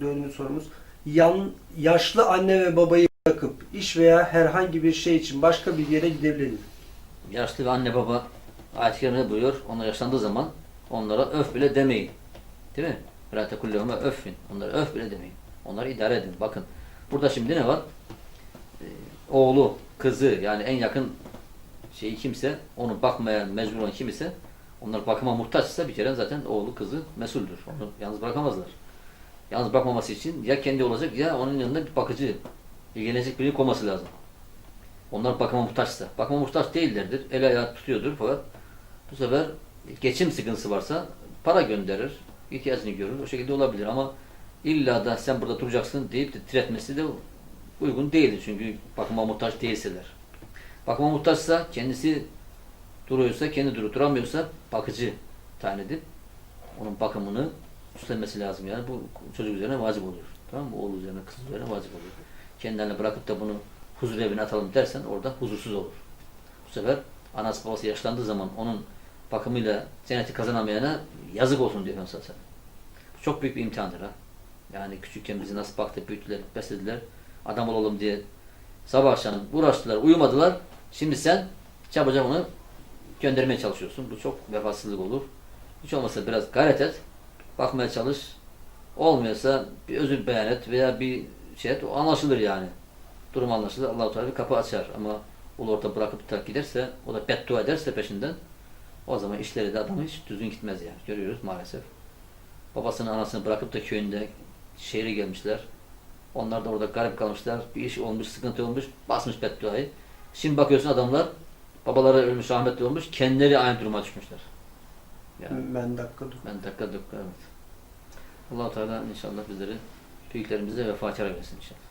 dördüncü sorumuz. Yan, yaşlı anne ve babayı bırakıp iş veya herhangi bir şey için başka bir yere gidebilir mi? Yaşlı ve anne baba ayet-i buyuruyor. Onlar yaşlandığı zaman onlara öf bile demeyin. Değil mi? Vela tekullehuma öffin. Onlara öf bile demeyin. Onları idare edin. Bakın. Burada şimdi ne var? Ee, oğlu, kızı yani en yakın şeyi kimse onu bakmaya mecbur olan kim ise onlar bakıma muhtaçsa bir kere zaten oğlu, kızı mesuldür. Onu yalnız bırakamazlar. Yalnız bırakmaması için ya kendi olacak ya onun yanında bir bakıcı, ilgilenecek birini koyması lazım. Onlar bakıma muhtaçsa. Bakıma muhtaç değillerdir. El ayağı tutuyordur fakat bu sefer geçim sıkıntısı varsa para gönderir. ihtiyacını görür. O şekilde olabilir ama illa da sen burada duracaksın deyip de diretmesi de uygun değildir. Çünkü bakıma muhtaç değilseler. Bakıma muhtaçsa kendisi duruyorsa, kendi durup duramıyorsa bakıcı tayin edip onun bakımını üstlenmesi lazım. Yani bu çocuk üzerine vacip oluyor. Tamam mı? Oğlu üzerine, kız üzerine vacip oluyor. Kendilerine bırakıp da bunu huzur evine atalım dersen orada huzursuz olur. Bu sefer anası babası yaşlandığı zaman onun bakımıyla cenneti kazanamayana yazık olsun diyor Efendimiz sallallahu aleyhi ve sellem. Bu çok büyük bir imtihandır ha. Yani küçükken bizi nasıl baktı, büyüttüler, beslediler. Adam olalım diye sabah akşam uğraştılar, uyumadılar. Şimdi sen çabucak onu göndermeye çalışıyorsun. Bu çok vefasızlık olur. Hiç olmazsa biraz gayret et. Bakmaya çalış. Olmuyorsa bir özür beyan et veya bir şey et. O anlaşılır yani. Durum anlaşılır. Allah-u Teala bir kapı açar. Ama ulu orta bırakıp da giderse, o da beddua ederse peşinden o zaman işleri de adamı hiç düzgün gitmez yani. Görüyoruz maalesef. Babasını anasını bırakıp da köyünde şehre gelmişler. Onlar da orada garip kalmışlar. Bir iş olmuş, sıkıntı olmuş, basmış bedduayı. Şimdi bakıyorsun adamlar babaları ölmüş, rahmetli olmuş, kendileri aynı duruma düşmüşler. Yani Ben dakika dur. ben dakika dakika evet. allah Teala inşallah bizleri büyüklerimize vefa kâr eylesin inşallah.